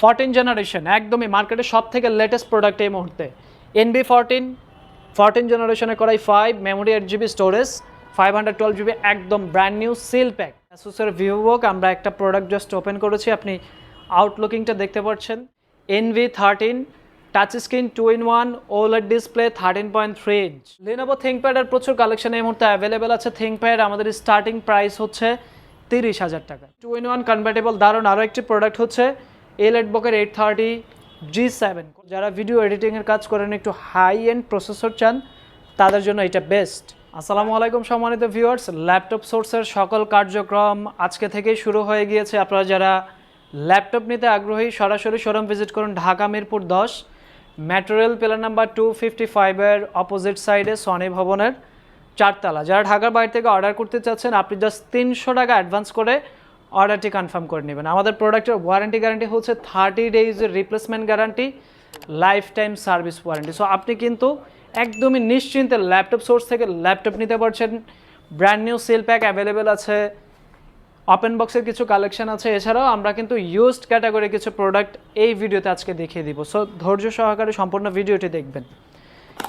Fourteen generation একদমই মার্কেটে সব থেকে লেটেস্ট প্রোডাক্ট এই মুহূর্তে। এনবি ফোরটিন ফোরটিন জেনারেশনে করাই five memory eight GB storage five hundred twelve GB একদম ব্র্যান্ড নিউ সিল প্যাক অ্যাসোসের ভিভোক আমরা একটা প্রোডাক্ট জাস্ট ওপেন করেছি, আপনি আউটলুকিংটা দেখতে পাচ্ছেন। Envy thirteen touch screen two in one OLED display thirteen point three inch Lenovo থিঙ্কপ্যাডের প্রচুর কালেকশন এই মুহূর্তে অ্যাভেলেবেল আছে। থিঙ্কপ্যাড আমাদের স্টার্টিং প্রাইস হচ্ছে তিরিশ হাজার টাকা। টু ইন ওয়ান কনভার্টেবল দারুণ আরও একটি প্রোডাক্ট হচ্ছে এলেট বকের এইট থার্টি জি সেভেন। যারা ভিডিও এডিটিংয়ের কাজ করেন, একটু হাই এন্ড প্রসেসর চান, তাদের জন্য এটা বেস্ট আসসালামু আলাইকুম, সম্মানিত ভিউয়ার্স ল্যাপটপ সোর্সের সকল কার্যক্রম আজকে থেকেই শুরু হয়ে গিয়েছে। আপনারা যারা ল্যাপটপ নিতে আগ্রহী, সরাসরি শোরুম ভিজিট করুন ঢাকা মিরপুর দশ material pillar number two fifty ফাইভের অপোজিট সাইডে সনি ভবনের চারতলা। যারা ঢাকার বাইরে থেকে অর্ডার করতে চাচ্ছেন, আপনি জাস্ট তিনশো টাকা অ্যাডভান্স করে অর্ডারটি কনফার্ম করে নেবেন। আমাদের প্রোডাক্টের ওয়ারেন্টি গ্যারান্টি হচ্ছে thirty ডেইজের replacement guarantee life time service warranty so আপনি কিন্তু একদমই নিশ্চিন্তে ল্যাপটপ সোর্স থেকে ল্যাপটপ নিতে পারছেন। Brand new seal pack available আছে। ওপেন বক্সের কিছু কালেকশন আছে। এছাড়াও আমরা কিন্তু ইউজড ক্যাটাগরি কিছু প্রোডাক্ট এই ভিডিওতে আজকে দেখিয়ে দিব। সো ধৈর্য সহকারে সম্পূর্ণ ভিডিওটি দেখবেন।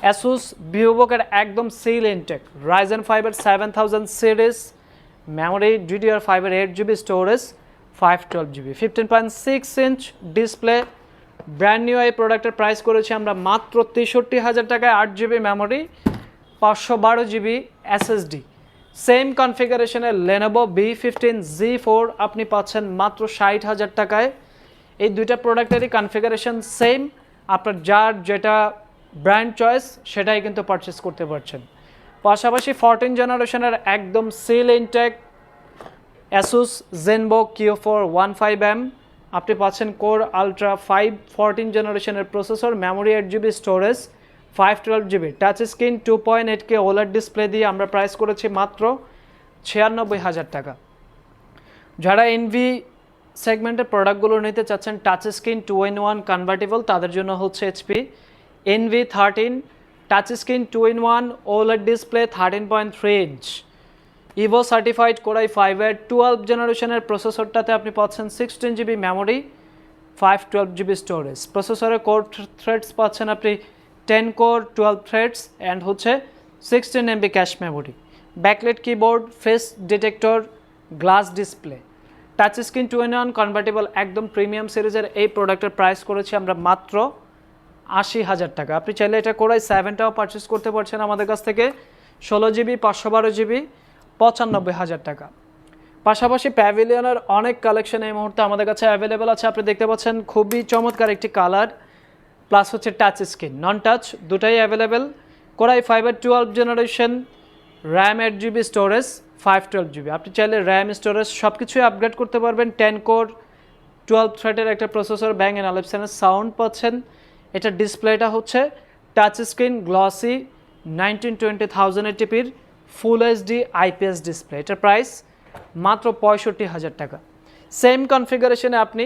অ্যাসুস ভিভোকের একদম সিল ইনটেক রাইজেন ফাইভের seven thousand series memory DDR ফাইভের eight GB storage five twelve GB fifteen point six inch display brand new এই প্রোডাক্টের প্রাইস করেছি আমরা মাত্র তেষট্টি হাজার টাকায় আট জিবি মেমোরি পাঁচশো বারো GB SSD same কনফিগারেশনের Lenovo B fifteen G four আপনি পাচ্ছেন মাত্র ষাট হাজার টাকায়। এই দুইটা প্রোডাক্টেরই কনফিগারেশন সেম আপনার যার যেটা ব্র্যান্ড চয়েস সেটাই কিন্তু পারচেস করতে পারছেন। পাশাপাশি ফোরটিন জেনারেশনের একদম সিল ইনটেক অ্যাসুস জেনবো কিও ফোর ওয়ান ফাইভ এম আপনি পাচ্ছেন কোর আলট্রা ফাইভ ফোরটিন জেনারেশনের processor memory eight GB storage five twelve GB touch screen two point eight K OLED display দিয়ে আমরা প্রাইস করেছি মাত্র ছিয়ানব্বই হাজার টাকা। যারা এনভি সেগমেন্টের প্রোডাক্টগুলো নিতে চাচ্ছেন touch screen two in one convertible তাদের জন্য হচ্ছে HP Envy thirteen touch screen two in one OLED display thirteen point three inch Evo certified core i ফাইভের টুয়েলভ জেনারেশনের প্রসেসরটাতে আপনি পাচ্ছেন sixteen GB memory five twelve GB storage প্রসেসরে core threads পাচ্ছেন আপনি ten core twelve threads and হচ্ছে sixteen MB cache memory backlit keyboard face detector glass display touch screen two in one convertible একদম premium সিরিজের এই প্রোডাক্টের price করেছি আমরা মাত্র আশি হাজার টাকা। আপনি চাইলে এটা কোরাই সেভেনটাও পারচেস করতে পারছেন আমাদের কাছ থেকে। ষোলো জিবি পাঁচশো বারো জিবি পঁচানব্বই হাজার টাকা। পাশাপাশি প্যাভিলিয়নের অনেক কালেকশন এই মুহূর্তে আমাদের কাছে অ্যাভেলেবেল আছে। আপনি দেখতে পাচ্ছেন খুবই চমৎকার একটি কালার প্লাস হচ্ছে টাচ স্ক্রিন নন টাচ দুটাই অ্যাভেলেবেল কোরাই ফাইভের twelve generation RAM eight GB storage five twelve GB আপনি চাইলে র্যাম স্টোরেজ সব কিছুই আপগ্রেড করতে পারবেন। টেন কোর টুয়েলভ থ্রেডের একটা প্রসেসর ব্যাং অ্যান্ড আলেপসেনের সাউন্ড পাচ্ছেন। এটা ডিসপ্লেটা হচ্ছে touch screen glossy nineteen twenty thousand এটিপির full HD IPS display এটার প্রাইস মাত্র পঁয়ষট্টি হাজার টাকা। সেম কনফিগারেশনে আপনি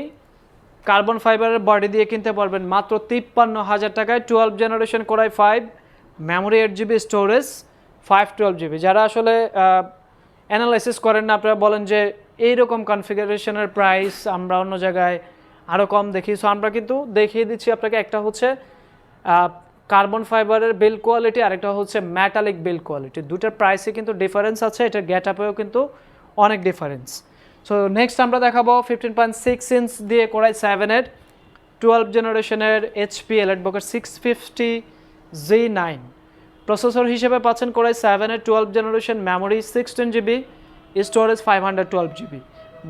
কার্বন ফাইবারের বডি দিয়ে কিনতে পারবেন মাত্র তিপ্পান্ন হাজার টাকায় twelve generation core i five memory eight GB storage five twelve GB যারা আসলে অ্যানালাইসিস করেন না, আপনারা বলেন যে এইরকম কনফিগারেশনের প্রাইস আমরা অন্য জায়গায় আরও কম দেখি। সো আমরা কিন্তু দেখিয়ে দিচ্ছি আপনাকে একটা হচ্ছে কার্বন ফাইবারের বিল কোয়ালিটি আরেকটা হচ্ছে ম্যাটালিক বিল কোয়ালিটি দুটার প্রাইসে কিন্তু ডিফারেন্স আছে এটার গেট আপেও কিন্তু অনেক ডিফারেন্স সো নেক্সট আমরা দেখাবো ফিফটিন পয়েন্ট সিক্স ইঞ্চ দিয়ে করাই সেভেনের টুয়েলভ জেনারেশনের HP এলেটবকের six fifty G nine processor হিসেবে পাচ্ছেন করাই সেভেনের twelve generation memory sixteen GB storage five hundred twelve GB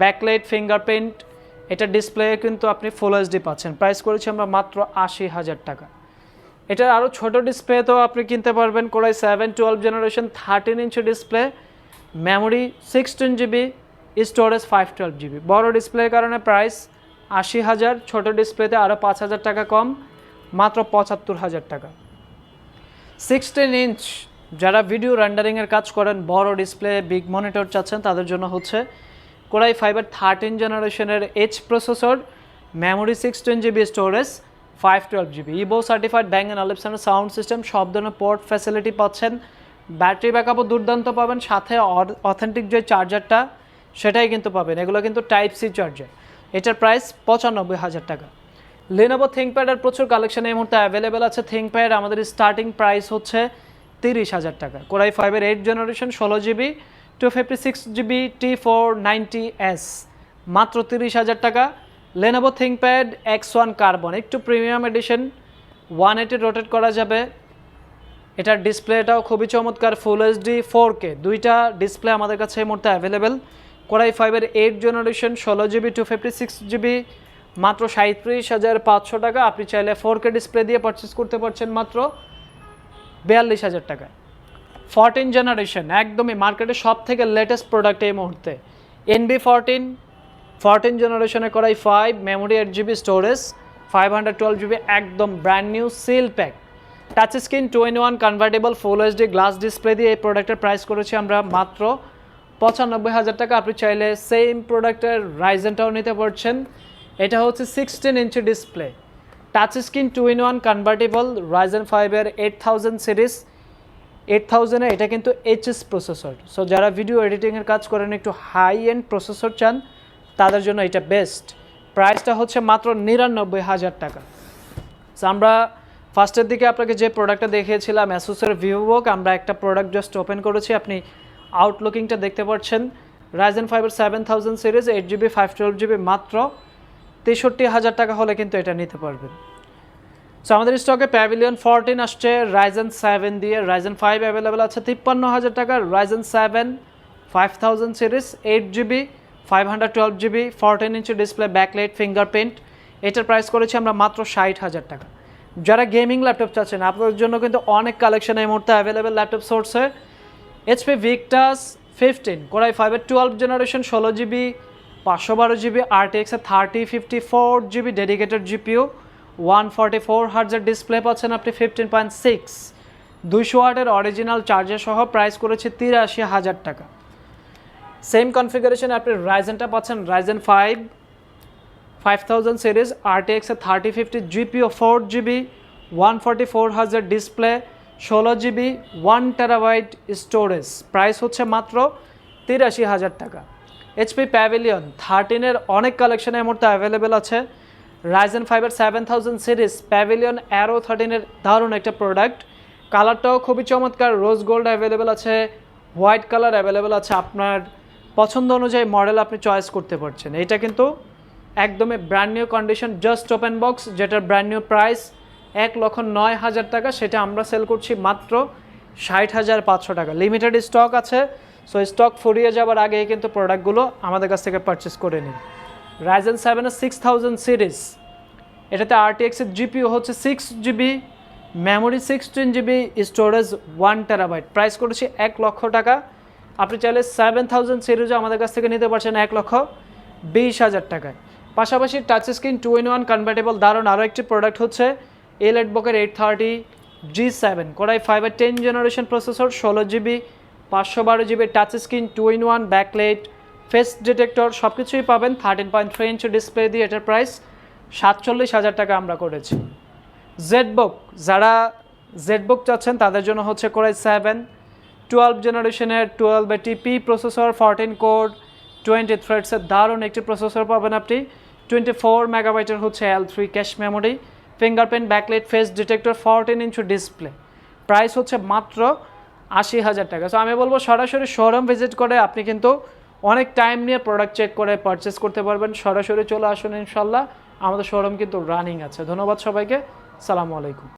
backlight fingerprint এটা ডিসপ্লে কিন্তু আপনি ফুল এইচডি পাচ্ছেন। প্রাইস করেছি আমরা মাত্র আশি হাজার টাকা। এটার আরও ছোটো ডিসপ্লে তো আপনি কিনতে পারবেন, core i seven twelve generation thirteen inch display memory sixteen GB storage five twelve GB বড় ডিসপ্লের কারণে প্রাইস আশি হাজার, ছোটো ডিসপ্লেতে আরও পাঁচ হাজার টাকা কম, মাত্র পঁচাত্তর হাজার টাকা। সিক্সটিন ইঞ্চ যারা ভিডিও রেন্ডারিংয়ের কাজ করেন, বড় ডিসপ্লে বিগ মনিটর চাচ্ছেন, তাদের জন্য হচ্ছে কোরাই ফাইবার থার্টিন জেনারেশনের H processor memory sixteen GB storage five twelve GB Evo certified Bang and অলিপসনের sound system সব ধরনের পোর্ট ফ্যাসিলিটি পাচ্ছেন। ব্যাটারি ব্যাকআপও দুর্দান্ত পাবেন, সাথে অথেন্টিক যে চার্জারটা সেটাই কিন্তু পাবেন। এগুলো কিন্তু টাইপ সি চার্জার এটার প্রাইস পঁচানব্বই হাজার টাকা। লেনোভো থিঙ্কপ্যাডের প্রচুর কালেকশন এই মুহূর্তে অ্যাভেলেবেল আছে। থিঙ্কপ্যাড আমাদের স্টার্টিং প্রাইস হচ্ছে তিরিশ হাজার টাকা। কোরাই ফাইভের এইট জেনারেশন ষোলো GB two fifty six GB T four ninety S মাত্র তিরিশ হাজার টাকা। Lenovo ThinkPad X one carbon একটু premium edition one eighty rotate করা যাবে। এটার ডিসপ্লেটাও খুবই চমৎকার ফুল এইচডি ফোর কে দুইটা ডিসপ্লে আমাদের কাছে এই মুহূর্তে অ্যাভেলেবেল কোরাই ফাইভের এইট জেনারেশন ষোলো GB two fifty six GB মাত্র সাঁত্রিশ হাজার পাঁচশো টাকা। আপনি চাইলে ফোর কে ডিসপ্লে দিয়ে পারচেস করতে পারছেন মাত্র বিয়াল্লিশ হাজার টাকায়। ফরটিন জেনারেশন একদমই মার্কেটে সব থেকে লেটেস্ট প্রোডাক্ট এই মুহূর্তে। এনবি ফরটিন ফরটিন জেনারেশনে core i five memory eight GB storage five hundred twelve GB একদম brand new seal pack touch screen two in one convertible full HD glass display দিয়ে এই প্রোডাক্টের প্রাইস করেছি আমরা মাত্র পঁচানব্বই হাজার টাকা। আপনি চাইলে সেম প্রোডাক্টের রাইজেনটাও নিতে পারছেন। এটা হচ্ছে sixteen inch display touch screen two in one convertible Ryzen ফাইভের এইট থাউজেন্ড সিরিজ এইট থাউজেন্ডে এটা কিন্তু এইচএস প্রসেসর সো যারা ভিডিও এডিটিংয়ের কাজ করেন, একটু হাই এন্ড প্রসেসর চান, তাদের জন্য এটা বেস্ট প্রাইসটা হচ্ছে মাত্র নিরানব্বই হাজার টাকা। সো আমরা ফার্স্টের দিকে আপনাকে যে প্রোডাক্টটা দেখিয়েছিলাম অ্যাসোসের ভিভোক আমরা একটা প্রোডাক্ট জাস্ট ওপেন করেছি। আপনি আউটলুকিংটা দেখতে পাচ্ছেন। রাইজেন ফাইভের seven thousand series eight GB five twelve GB মাত্র তেষট্টি হাজার টাকা হলে কিন্তু এটা নিতে পারবেন। সো আমাদের স্টকে প্যাভিলিয়ন ফোরটিন আসছে রাইজেন সেভেন দিয়ে। রাইজেন ফাইভ অ্যাভেলেবেল আছে তিপ্পান্ন হাজার টাকা Ryzen seven five thousand series eight GB five hundred twelve GB fourteen inch display backlight fingerprint এটার প্রাইস করেছি আমরা মাত্র ষাট হাজার টাকা। যারা গেমিং ল্যাপটপ চাচ্ছেন, আপনাদের জন্য কিন্তু অনেক কালেকশন এই মুহূর্তে available laptop সোর্সে HP Victus fifteen core i ফাইভের টুয়েলভ জেনারেশন ষোলো জিবি পাঁচশো বারো জিবি আর আরটিএক্সের thirty fifty four GB dedicated GPU one forty four হার্জের display পাচ্ছেন আপনি ফিফটিন পয়েন্ট সিক্স। দুইশো ওয়াটের অরিজিনাল চার্জার সহ প্রাইস করেছে তিরাশি হাজার টাকা। সেম কনফিগারেশনে আপনি রাইজেনটা পাচ্ছেন Ryzen five five thousand series আরটিএক্সের thirty fifty GPU four GB one forty four হাজার ডিসপ্লে, ষোলো GB one terabyte storage price হচ্ছে মাত্র তিরাশি হাজার টাকা। এইচপি প্যাভিলিয়ন থার্টিনের অনেক কালেকশন এই অ্যাভেলেবেল আছে। রাইজেন ফাইভের seven thousand series Pavilion Aero থার্টিনের দারুণ একটা প্রোডাক্ট কালারটাও খুবই চমৎকার রোজ গোল্ড অ্যাভেলেবেল আছে হোয়াইট কালার অ্যাভেলেবেল আছে। আপনার পছন্দ অনুযায়ী মডেল আপনি চয়েস করতে পারছেন। এটা কিন্তু একদমই brand new condition just open box যেটার ব্র্যান্ড নিউ প্রাইস এক লক্ষ নয় হাজার টাকা, সেটা আমরা সেল করছি মাত্র ষাট হাজার পাঁচশো টাকা। লিমিটেড স্টক আছে সো স্টক ফুরিয়ে যাওয়ার আগেই কিন্তু প্রোডাক্টগুলো আমাদের কাছ থেকে পারচেস করে নিন। রাইজেন সেভেনের সিক্স থাউজেন্ড সিরিজ এটাতে আরটিএক্সের জিপিও হচ্ছে six GB memory sixteen GB storage one terabyte price করেছি এক লক্ষ টাকা। আপনি চাইলে সেভেন থাউজেন্ড সিরিজও আমাদের কাছ থেকে নিতে পারছেন এক লক্ষ বিশ হাজার টাকায়। পাশাপাশি touch screen two in one convertible দারুণ। আরও একটি প্রোডাক্ট হচ্ছে L এটবকের eight thirty G seven core i ফাইভের টেন জেনারেশন প্রসেসর ষোলো জিবি পাঁচশো বারো GB touch screen two in one backlight face detector সব কিছুই পাবেন। Thirteen point three inch display দিয়ে এটার প্রাইস সাতচল্লিশ হাজার টাকা আমরা করেছি। জেডবুক যারা জেডবুক চাচ্ছেন, তাদের জন্য হচ্ছে কোরাই সেভেন টুয়েলভ জেনারেশনের টুয়েলভ টিপি প্রসেসর ফরটিন কোড টোয়েন্টি থ্রেডসের দারুণ একটি প্রসেসর পাবেন আপনি। টোয়েন্টি ফোর মেগাবাইটের হচ্ছে L three cache memory fingerprint backlight face detector fourteen inch display price হচ্ছে মাত্র আশি হাজার টাকা। সো আমি বলব সরাসরি শোরুম ভিজিট করে আপনি কিন্তু অনেক টাইম নিয়ে প্রোডাক্ট চেক করে পারচেস করতে পারবেন। সরাসরি চলে আসুন ইনশাল্লাহ আমাদের শোরুম কিন্তু রানিং আছে। ধন্যবাদ সবাইকে। সালামু আলাইকুম।